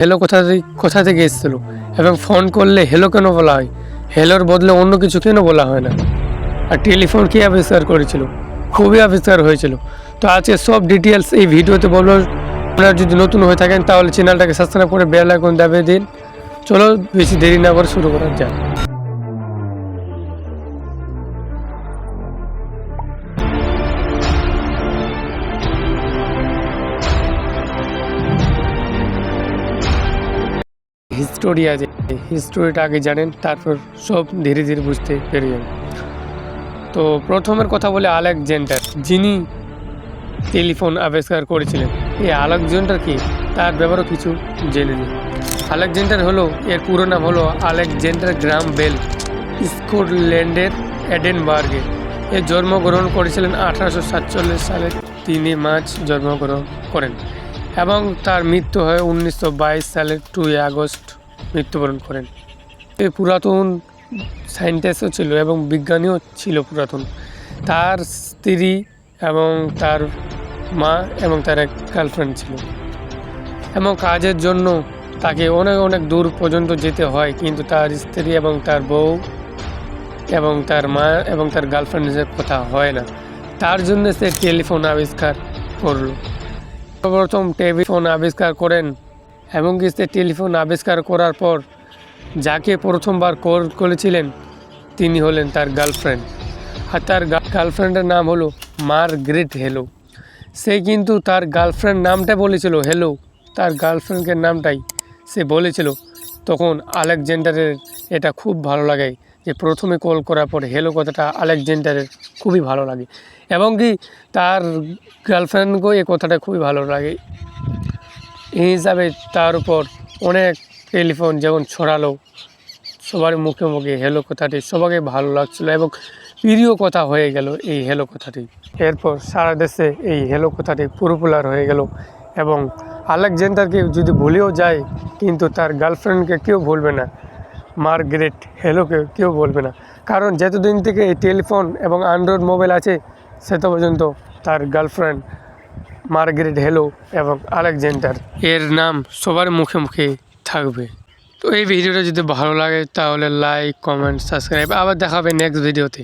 Hello কোথা থেকে কোথা থেকে এসেছিল? এবং ফোন করলে হেলো কেন বলা হয়? হেলোর বদলে অন্য কিছু কেন বলা হয় না? আর টেলিফোন কী আবিষ্কার করেছিল? খুবই আবিষ্কার হয়েছিল। তো আজকে সব ডিটেলস এই ভিডিওতে বলব। আপনারা যদি নতুন হয়ে থাকেন, তাহলে চ্যানেলটাকে সাবস্ক্রাইব করে বেল আইকন দাবিয়ে দিন। চলো, বেশি দেরি না করে শুরু করা যাক। হিস্টোরি আছে। হিস্টোরিটা আগে জানেন, তারপর সব ধীরে ধীরে বুঝতে পেরে যাবেন। তো প্রথমের কথা বলে আলেকজেন্ডার, যিনি টেলিফোন আবিষ্কার করেছিলেন। এই আলেকজেন্ডার কি? তার ব্যাপারেও কিছু জেনে নিন। আলেকজেন্ডার হলো, এর পুরো নাম হলো আলেকজেন্ডার গ্রাম বেল, স্কটল্যান্ডের এডেনবার্গে। এ জন্মগ্রহণ করেছিলেন আঠারোশো সাতচল্লিশ সালে। তিনি মার্চ জন্মগ্রহণ করেন। এবং তার মৃত্যু হয় উনিশশো বাইশ সালের টুই আগস্ট মৃত্যুবরণ করেন। এ পুরাতন সায়েন্টিস্টও ছিল এবং বিজ্ঞানীও ছিল পুরাতন। তার স্ত্রী এবং তার মা এবং তার এক গার্লফ্রেন্ড ছিল। এবং কাজের জন্য তাকে অনেক অনেক দূর পর্যন্ত যেতে হয়, কিন্তু তার স্ত্রী এবং তার বউ এবং তার মা এবং তার গার্লফ্রেন্ডের কথা হয় না। তার জন্য সে টেলিফোন আবিষ্কার করল। প্রথম টেলিফোন আবিষ্কার করেন এবং সে টেলিফোন আবিষ্কার করার পর যাকে প্রথমবার কল করেছিলেন, তিনি হলেন তার গার্লফ্রেন্ড। আর তার গার্লফ্রেন্ডের নাম হলো মার্গ্রেট হেলো। সে কিন্তু তার গার্লফ্রেন্ড নামটা বলেছিল, হেলো। তার গার্লফ্রেন্ডের নামটাই সে বলেছিল। তখন আলেকজেন্ডারের এটা খুব ভালো লাগে। যে প্রথমে কল করার পর হেলো কথাটা আলেকজেন্ডারের খুবই ভালো লাগে। এবং কি, তার গার্লফ্রেন্ডকেও এই কথাটা খুবই ভালো লাগে। এই হিসাবে তার উপর অনেক টেলিফোন যেমন ছড়ালো, সবার মুখে মুখে হেলো কথাটি সবাইকে ভালো লাগছিল এবং প্রিয় কথা হয়ে গেল এই হেলো কথাটি। এরপর সারা দেশে এই হেলো কথাটি পপুলার হয়ে গেল এবং আলেকজেন্ডারকে যদি ভুলেও যায়, কিন্তু তার গার্লফ্রেন্ডকে কেউ ভুলবে না। মার্গ্রেট? হ্যালোকে কেউ বলবে না। কারণ যতদিন থেকে এই টেলিফোন এবং অ্যান্ড্রয়েড মোবাইল আছে, সেত পর্যন্ত তার গার্লফ্রেন্ড মার্গ্রেট হেলো এবং আলেকজেন্ডার এর নাম সবার মুখে মুখে থাকবে। তো এই ভিডিওটা যদি ভালো লাগে, তাহলে লাইক কমেন্ট সাবস্ক্রাইব আবার দেখাবে নেক্সট ভিডিওতে